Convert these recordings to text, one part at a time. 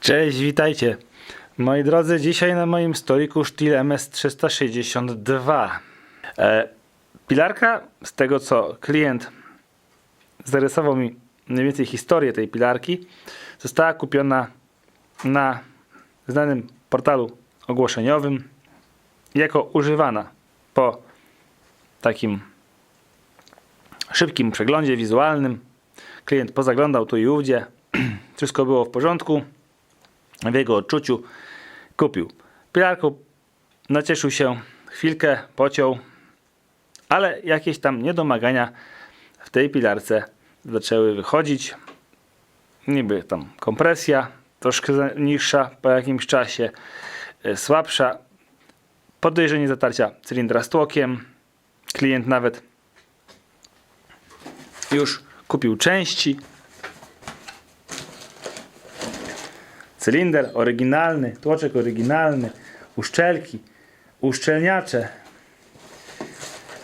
Cześć, witajcie. Moi drodzy, dzisiaj na moim stoliku sztil MS362. E, pilarka, z tego co klient zarysował mi mniej więcej historię tej pilarki, została kupiona na znanym portalu ogłoszeniowym jako używana po takim szybkim przeglądzie wizualnym. Klient pozaglądał tu i ówdzie. Wszystko było w porządku. W jego odczuciu kupił. Pilarką nacieszył się, chwilkę pociął, ale jakieś tam niedomagania w tej pilarce zaczęły wychodzić. Niby tam kompresja troszkę za- niższa po jakimś czasie, e, słabsza, podejrzenie zatarcia cylindra z tłokiem. Klient nawet już kupił części. Cylinder oryginalny, tłoczek oryginalny, uszczelki, uszczelniacze.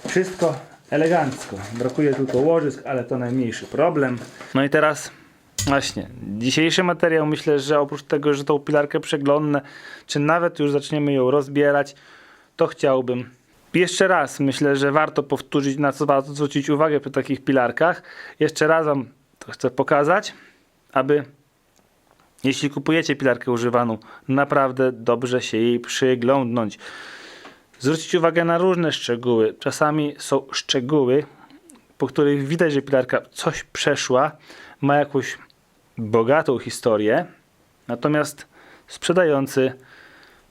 Wszystko elegancko. Brakuje tylko łożysk, ale to najmniejszy problem. No i teraz właśnie, dzisiejszy materiał myślę, że oprócz tego, że tą pilarkę przeglądnę, czy nawet już zaczniemy ją rozbierać, to chciałbym jeszcze raz, myślę, że warto powtórzyć, na co warto zwrócić uwagę przy takich pilarkach. Jeszcze raz Wam to chcę pokazać, aby jeśli kupujecie pilarkę używaną, naprawdę dobrze się jej przyglądnąć. Zwrócić uwagę na różne szczegóły. Czasami są szczegóły, po których widać, że pilarka coś przeszła, ma jakąś bogatą historię, natomiast sprzedający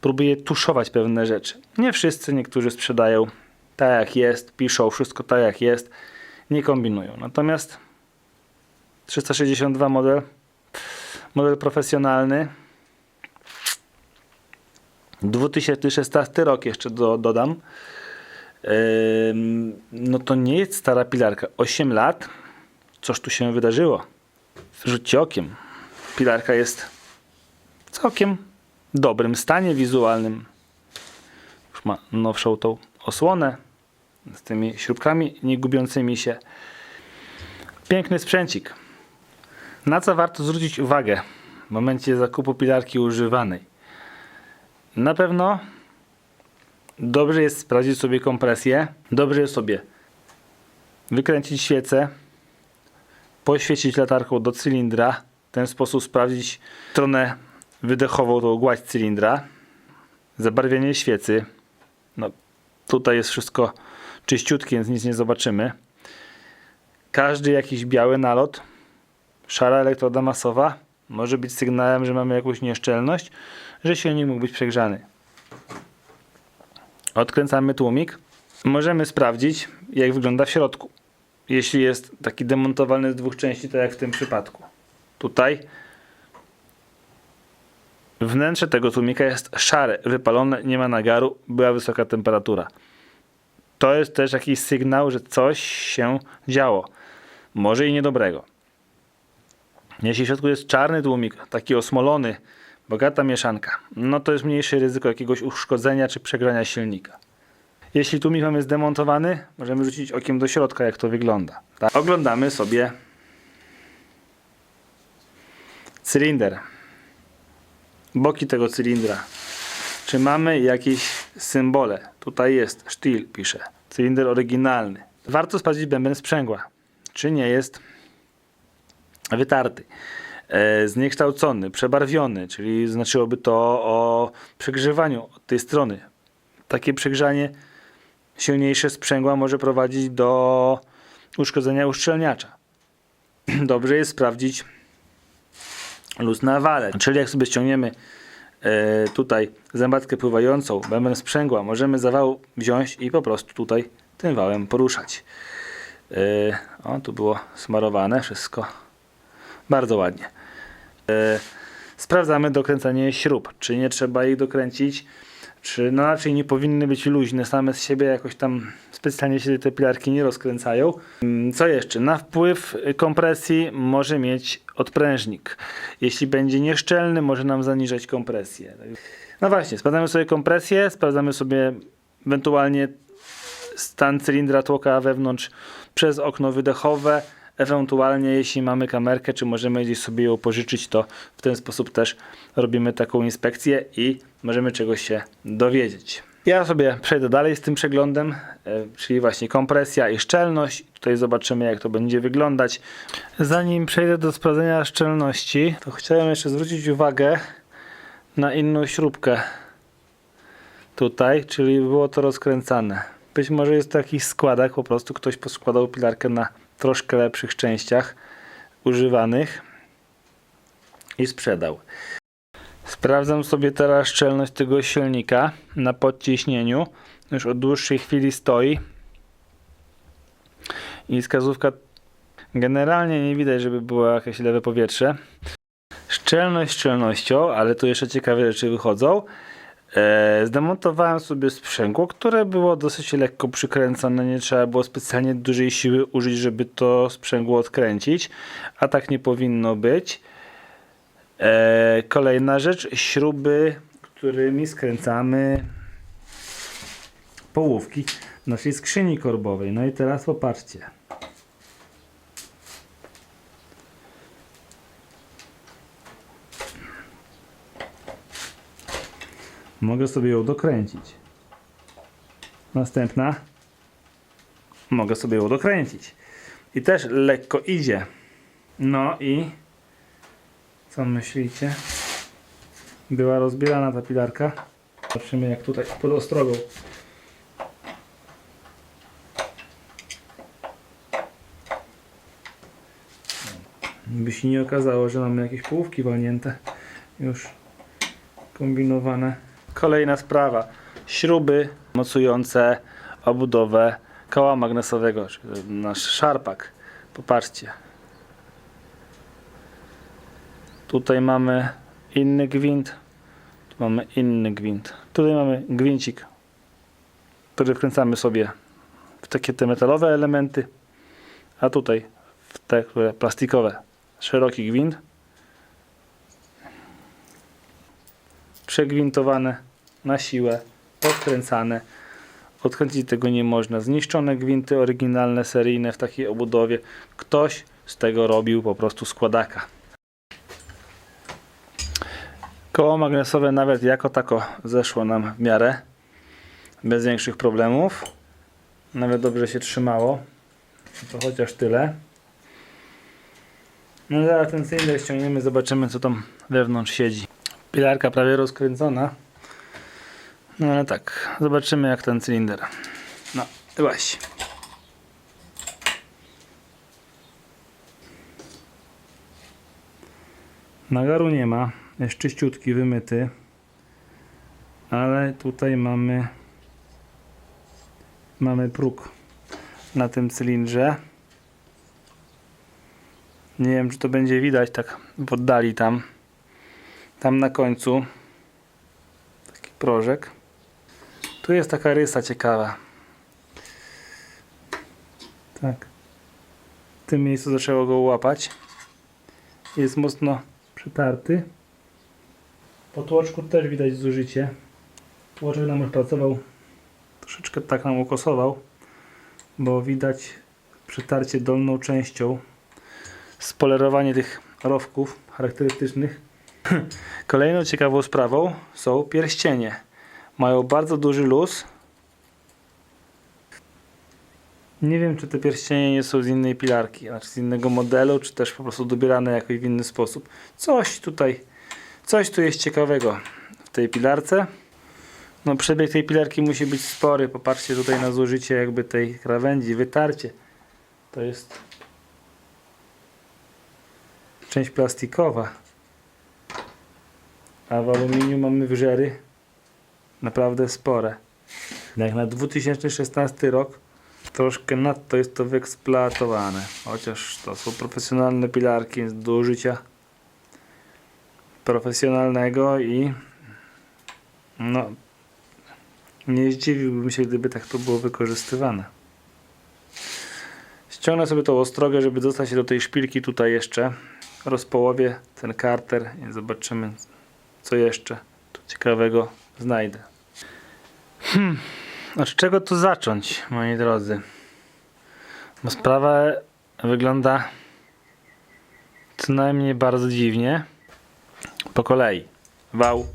próbuje tuszować pewne rzeczy. Nie wszyscy, niektórzy sprzedają tak jak jest, piszą wszystko tak jak jest, nie kombinują. Natomiast 362 model model profesjonalny. 2016 rok jeszcze do, dodam. No to nie jest stara pilarka. 8 lat. Coż tu się wydarzyło? Rzućcie okiem. Pilarka jest w całkiem dobrym stanie wizualnym. Już ma nowszą tą osłonę z tymi śrubkami nie gubiącymi się. Piękny sprzęcik. Na co warto zwrócić uwagę w momencie zakupu pilarki używanej? Na pewno dobrze jest sprawdzić sobie kompresję, dobrze jest sobie wykręcić świecę, poświecić latarką do cylindra, w ten sposób sprawdzić stronę wydechową, tą gładź cylindra, zabarwienie świecy. No, tutaj jest wszystko czyściutkie, więc nic nie zobaczymy. Każdy jakiś biały nalot szara elektroda masowa może być sygnałem, że mamy jakąś nieszczelność, że silnik mógł być przegrzany. Odkręcamy tłumik. Możemy sprawdzić, jak wygląda w środku. Jeśli jest taki demontowany z dwóch części, tak jak w tym przypadku. Tutaj wnętrze tego tłumika jest szare, wypalone, nie ma nagaru, była wysoka temperatura. To jest też jakiś sygnał, że coś się działo. Może i niedobrego. Jeśli w środku jest czarny tłumik, taki osmolony, bogata mieszanka, no to jest mniejsze ryzyko jakiegoś uszkodzenia czy przegrania silnika. Jeśli tłumik mamy zdemontowany, możemy rzucić okiem do środka, jak to wygląda. Tak? Oglądamy sobie cylinder, boki tego cylindra. Czy mamy jakieś symbole? Tutaj jest sztil, pisze. Cylinder oryginalny. Warto sprawdzić bęben sprzęgła. Czy nie jest wytarty, e, zniekształcony, przebarwiony, czyli znaczyłoby to o przegrzewaniu tej strony. Takie przegrzanie silniejsze sprzęgła może prowadzić do uszkodzenia uszczelniacza. Dobrze jest sprawdzić luz na wale, czyli jak sobie ściągniemy e, tutaj zębatkę pływającą, bęben sprzęgła, możemy zawał wziąć i po prostu tutaj tym wałem poruszać. E, o, tu było smarowane wszystko. Bardzo ładnie. E, sprawdzamy dokręcanie śrub. Czy nie trzeba ich dokręcić, czy no raczej nie powinny być luźne same z siebie, jakoś tam specjalnie się te pilarki nie rozkręcają. Mm, Co jeszcze? Na wpływ kompresji może mieć odprężnik. Jeśli będzie nieszczelny, może nam zaniżać kompresję. No właśnie, sprawdzamy sobie kompresję, sprawdzamy sobie ewentualnie stan cylindra tłoka wewnątrz przez okno wydechowe, Ewentualnie jeśli mamy kamerkę, czy możemy gdzieś sobie ją pożyczyć, to w ten sposób też robimy taką inspekcję i możemy czegoś się dowiedzieć. Ja sobie przejdę dalej z tym przeglądem, e, czyli właśnie kompresja i szczelność. Tutaj zobaczymy jak to będzie wyglądać. Zanim przejdę do sprawdzenia szczelności, to chciałem jeszcze zwrócić uwagę na inną śrubkę tutaj, czyli było to rozkręcane. Być może jest to jakiś składak, po prostu ktoś poskładał pilarkę na troszkę lepszych częściach używanych i sprzedał. Sprawdzam sobie teraz szczelność tego silnika na podciśnieniu. Już od dłuższej chwili stoi. I wskazówka generalnie nie widać, żeby było jakieś lewe powietrze. Szczelność szczelnością, ale tu jeszcze ciekawe rzeczy wychodzą. E, zdemontowałem sobie sprzęgło, które było dosyć lekko przykręcone. Nie trzeba było specjalnie dużej siły użyć, żeby to sprzęgło odkręcić. A tak nie powinno być. E, kolejna rzecz, śruby, którymi skręcamy połówki naszej skrzyni korbowej. No i teraz popatrzcie. Mogę sobie ją dokręcić. Następna. Mogę sobie ją dokręcić. I też lekko idzie. No i co myślicie? Była rozbierana ta pilarka. Zobaczymy jak tutaj pod ostrogą. By się nie okazało, że mamy jakieś połówki walnięte. Już kombinowane. Kolejna sprawa. Śruby mocujące obudowę koła magnesowego, nasz szarpak. Popatrzcie. Tutaj mamy inny gwint. Tu mamy inny gwint. Tutaj mamy gwincik, który wkręcamy sobie w takie te metalowe elementy, a tutaj w te które plastikowe. Szeroki gwint. Przegwintowane na siłę, odkręcane. Odkręcić tego nie można. Zniszczone gwinty oryginalne, seryjne w takiej obudowie. Ktoś z tego robił po prostu składaka. Koło magnesowe nawet jako tako zeszło nam w miarę. Bez większych problemów. Nawet dobrze się trzymało. To chociaż tyle. No zaraz ten cylinder ściągniemy, zobaczymy co tam wewnątrz siedzi. Pilarka prawie rozkręcona. No ale tak, zobaczymy jak ten cylinder. No, właśnie. Nagaru nie ma, jest czyściutki, wymyty. Ale tutaj mamy mamy próg na tym cylindrze. Nie wiem, czy to będzie widać tak w oddali tam. Tam na końcu taki prożek. Tu jest taka rysa ciekawa. Tak. W tym miejscu zaczęło go łapać. Jest mocno przytarty. Po tłoczku też widać zużycie. Tłoczek nam już pracował troszeczkę tak nam ukosował, bo widać przytarcie dolną częścią spolerowanie tych rowków charakterystycznych. Kolejną ciekawą sprawą są pierścienie. Mają bardzo duży luz. Nie wiem, czy te pierścienie nie są z innej pilarki, znaczy z innego modelu, czy też po prostu dobierane jakoś w inny sposób. Coś tutaj, coś tu jest ciekawego w tej pilarce. No przebieg tej pilarki musi być spory. Popatrzcie tutaj na zużycie jakby tej krawędzi, wytarcie. To jest część plastikowa. A w aluminium mamy wrzery naprawdę spore. Jak na 2016 rok troszkę nadto jest to wyeksploatowane. Chociaż to są profesjonalne pilarki do użycia profesjonalnego i no nie zdziwiłbym się, gdyby tak to było wykorzystywane. Ściągnę sobie tą ostrogę, żeby dostać się do tej szpilki tutaj jeszcze. Rozpołowię ten karter i zobaczymy, co jeszcze tu ciekawego znajdę. Hmm, od czego tu zacząć, moi drodzy? Bo sprawa wygląda co najmniej bardzo dziwnie. Po kolei. Wał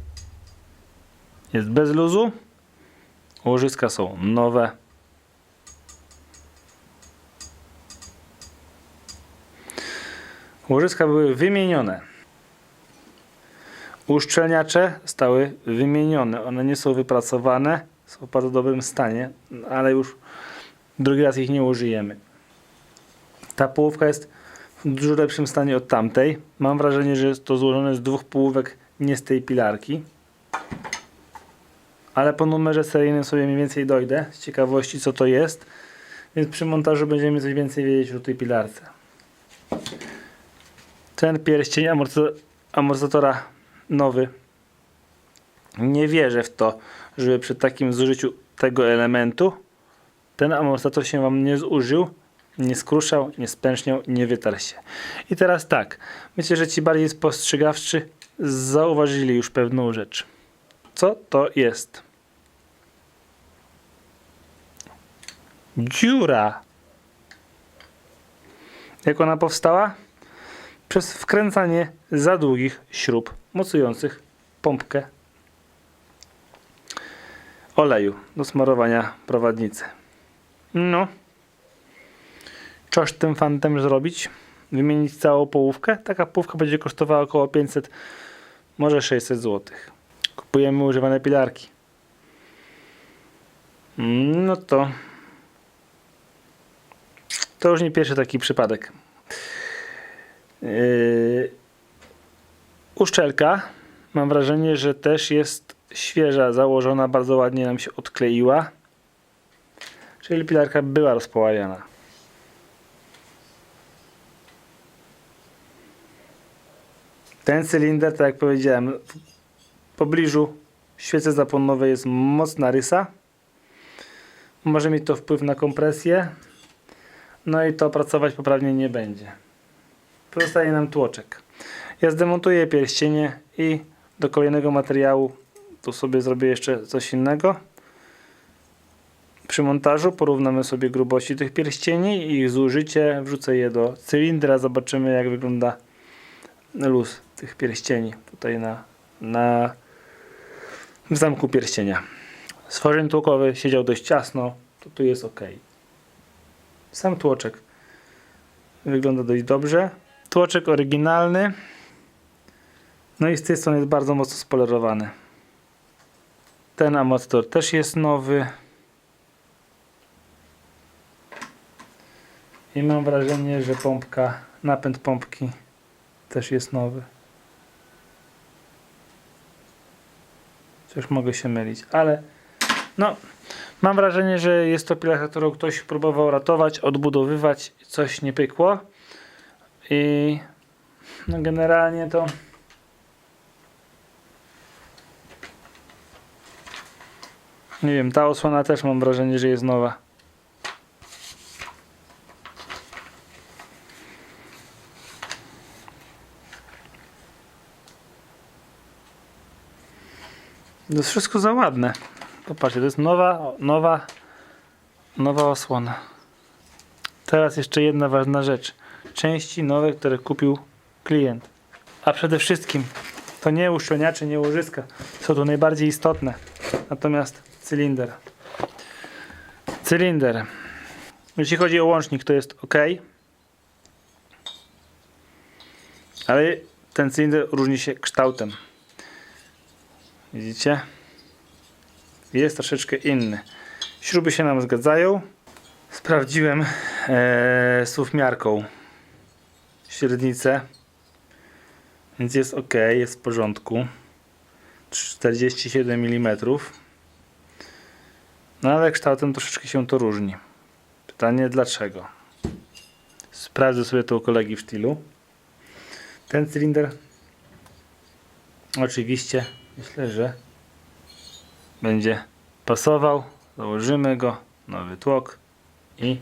jest bez luzu. Łożyska są nowe. Łożyska były wymienione. Uszczelniacze stały wymienione. One nie są wypracowane, są w bardzo dobrym stanie, ale już drugi raz ich nie użyjemy. Ta połówka jest w dużo lepszym stanie od tamtej. Mam wrażenie, że jest to złożone z dwóch połówek, nie z tej pilarki. Ale po numerze seryjnym sobie mniej więcej dojdę z ciekawości co to jest. Więc przy montażu będziemy coś więcej wiedzieć o tej pilarce. Ten pierścień amortyza- amortyzatora nowy. Nie wierzę w to, żeby przy takim zużyciu tego elementu ten amortyzator się Wam nie zużył, nie skruszał, nie spęczniał, nie wytarł się. I teraz tak, myślę, że ci bardziej spostrzegawczy zauważyli już pewną rzecz. Co to jest? Dziura. Jak ona powstała? Przez wkręcanie za długich śrub mocujących pompkę oleju do smarowania prowadnicy. No. Coś tym fantem zrobić? Wymienić całą połówkę? Taka połówka będzie kosztowała około 500, może 600 zł. Kupujemy używane pilarki. No to. To już nie pierwszy taki przypadek. Yy, uszczelka. Mam wrażenie, że też jest świeża, założona, bardzo ładnie nam się odkleiła. Czyli pilarka była rozpoławiana. Ten cylinder, tak jak powiedziałem, w pobliżu świecy zapłonowej jest mocna rysa. Może mieć to wpływ na kompresję. No i to pracować poprawnie nie będzie. Pozostaje nam tłoczek. Ja zdemontuję pierścienie i do kolejnego materiału tu sobie zrobię jeszcze coś innego. Przy montażu porównamy sobie grubości tych pierścieni i ich zużycie. Wrzucę je do cylindra, zobaczymy jak wygląda luz tych pierścieni tutaj na, na w zamku pierścienia. Stworzeń tłokowy siedział dość ciasno, to tu jest ok. Sam tłoczek wygląda dość dobrze. Tłoczek oryginalny. No i z tej strony jest bardzo mocno spolerowany. Ten amortyzator też jest nowy. I mam wrażenie, że pompka, napęd pompki też jest nowy. Coś mogę się mylić, ale no, mam wrażenie, że jest to pilarka, którą ktoś próbował ratować, odbudowywać, coś nie pykło. I no generalnie to nie wiem, ta osłona też mam wrażenie, że jest nowa. To jest wszystko za ładne. Popatrzcie, to jest nowa, nowa, nowa osłona. Teraz jeszcze jedna ważna rzecz. Części nowe, które kupił klient. A przede wszystkim to nie uszczelniacze, nie łożyska. Są tu najbardziej istotne. Natomiast cylinder. Cylinder. Jeśli chodzi o łącznik, to jest ok. Ale ten cylinder różni się kształtem. Widzicie? Jest troszeczkę inny. Śruby się nam zgadzają. Sprawdziłem e, suwmiarką średnicę. Więc jest ok, jest w porządku. 47 mm. No ale kształtem troszeczkę się to różni. Pytanie dlaczego? Sprawdzę sobie to u kolegi w stylu. Ten cylinder oczywiście myślę, że będzie pasował. Założymy go, nowy tłok i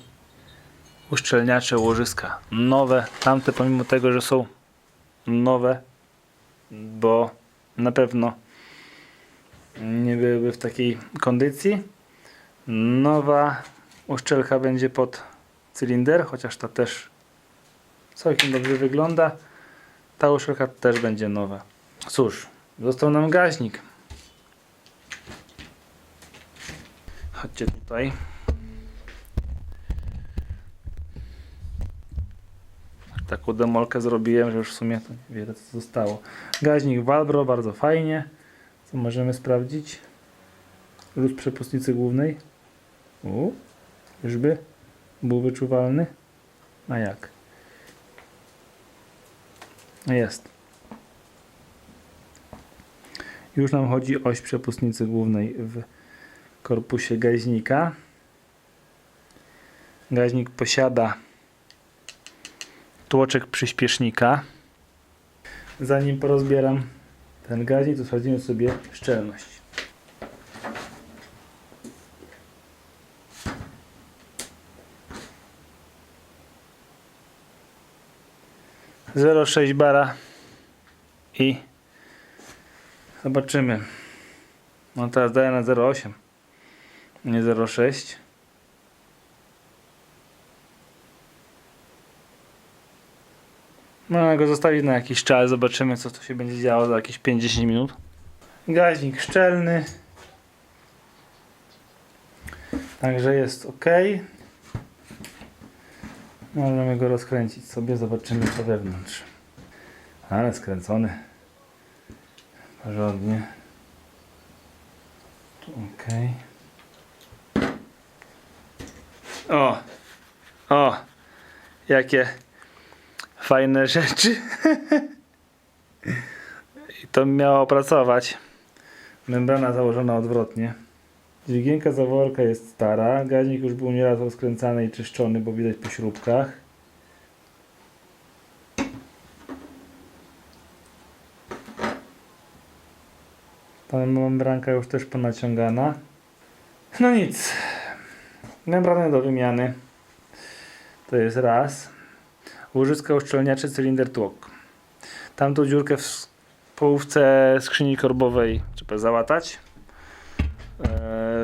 uszczelniacze łożyska. Nowe, tamte pomimo tego, że są nowe, bo na pewno nie byłyby w takiej kondycji. Nowa uszczelka będzie pod cylinder, chociaż ta też Całkiem dobrze wygląda. Ta uszczelka też będzie nowa. Cóż, został nam gaźnik. Chodźcie tutaj. Taką demolkę zrobiłem, że już w sumie to niewiele co zostało. Gaźnik Walbro, bardzo fajnie. Co możemy sprawdzić? Luz przepustnicy głównej. U, czyżby był wyczuwalny? A jak? Jest. Już nam chodzi oś przepustnicy głównej w korpusie gaźnika. Gaźnik posiada tłoczek przyspiesznika. Zanim porozbieram ten gaźnik, to sprawdzimy sobie szczelność. Zero sześć bara i zobaczymy. No teraz daję na 0,8 nie 0,6 No, go zostawić na jakiś czas, zobaczymy co tu się będzie działo za jakieś 50 minut. Gaźnik szczelny. Także jest ok. Możemy go rozkręcić sobie, zobaczymy co wewnątrz. Ale skręcony. Porządnie. Ok. O! O! Jakie fajne rzeczy. I to miało pracować. Membrana założona odwrotnie. Dźwigienka zaworka jest stara. Gaźnik już był nieraz rozkręcany i czyszczony, bo widać po śrubkach. Ta membranka już też ponaciągana. No nic. Membrany do wymiany. To jest raz. Łożyska uszczelniacze cylinder tłok. Tamtą dziurkę w połówce skrzyni korbowej trzeba załatać.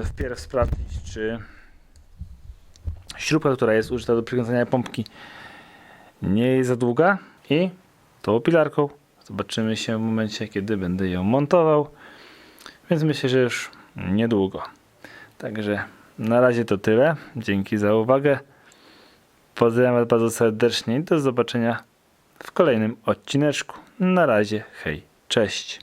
Wpierw sprawdzić, czy śrubka, która jest użyta do przykręcania pompki nie jest za długa i tą pilarką zobaczymy się w momencie, kiedy będę ją montował. Więc myślę, że już niedługo. Także na razie to tyle. Dzięki za uwagę. Pozdrawiam Was bardzo serdecznie i do zobaczenia w kolejnym odcineczku. Na razie, hej, cześć.